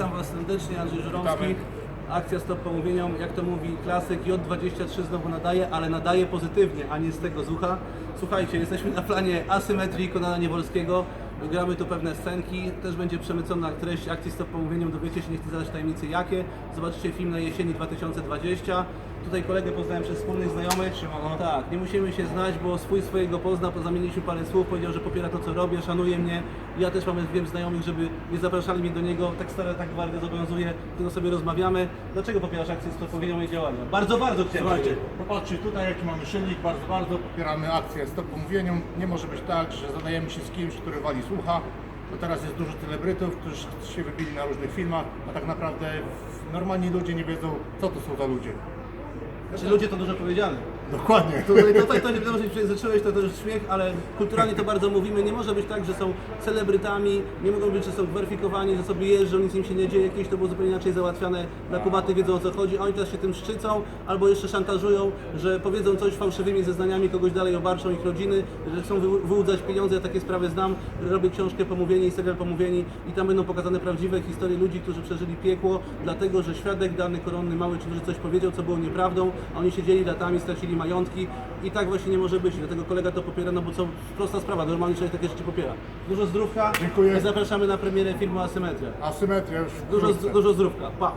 Witam Was serdecznie, Andrzej Żurowski. Witamy. Akcja Stop Pomówieniom, jak to mówi klasyk, J23 znowu nadaje, ale nadaje pozytywnie, a nie z tego z ucha. Słuchajcie, jesteśmy na planie asymetrii Konana Niewolskiego. Gramy tu pewne scenki, też będzie przemycona treść akcji Stop Pomówieniom, dowiecie się, nie chcę zadać tajemnicy jakie. Zobaczycie film na jesieni 2020. Tutaj kolegę poznałem przez wspólnych znajomych. Siemano. Tak, nie musimy się znać, bo swój swojego pozna, zamieniliśmy parę słów, powiedział, że popiera to co robię, szanuje mnie. Ja też mam wiem znajomych, żeby nie zapraszali mnie do niego, tak stara, tak gwardia zobowiązuje, tylko sobie rozmawiamy. Dlaczego popierasz akcję Stop Pomówieniom i działania? Bardzo, bardzo chciałem Słuchajcie, popatrzcie tutaj jaki mamy silnik, bardzo, bardzo popieramy akcję Stop Pomówieniom. Nie może być tak, że zadajemy się z kimś, który wali słucha, bo teraz jest dużo celebrytów, którzy się wybili na różnych filmach, a tak naprawdę normalni ludzie nie wiedzą, co to są za ludzie. Znaczy ludzie to dużo powiedziane. Dokładnie. Tutaj, tutaj to nie wiadomo, że zacząłeś, to też śmiech, ale kulturalnie to bardzo mówimy. Nie może być tak, że są celebrytami, nie mogą być, że są weryfikowani, że sobie jeżdżą, nic im się nie dzieje, kiedyś to było zupełnie inaczej załatwiane. Dla kubaty wiedzą o co chodzi, oni teraz się tym szczycą albo jeszcze szantażują, że powiedzą coś fałszywymi zeznaniami, kogoś dalej obarczą ich rodziny, że chcą wy- wyłudzać pieniądze. Ja takie sprawy znam, robię książkę Pomówieni i serial Pomówieni i tam będą pokazane prawdziwe historie ludzi, którzy przeżyli piekło, dlatego że świadek dany koronny mały czy coś powiedział, co było nieprawdą, a oni siedzieli latami, stracili majątki i tak właśnie nie może być. Dlatego kolega to popiera, no bo co prosta sprawa, normalnie człowiek takie rzeczy popiera. Dużo zdrówka Dziękuję. i zapraszamy na premierę filmu Asymetria. Asymetria już Dużo, wkrótce. dużo zdrówka. Pa!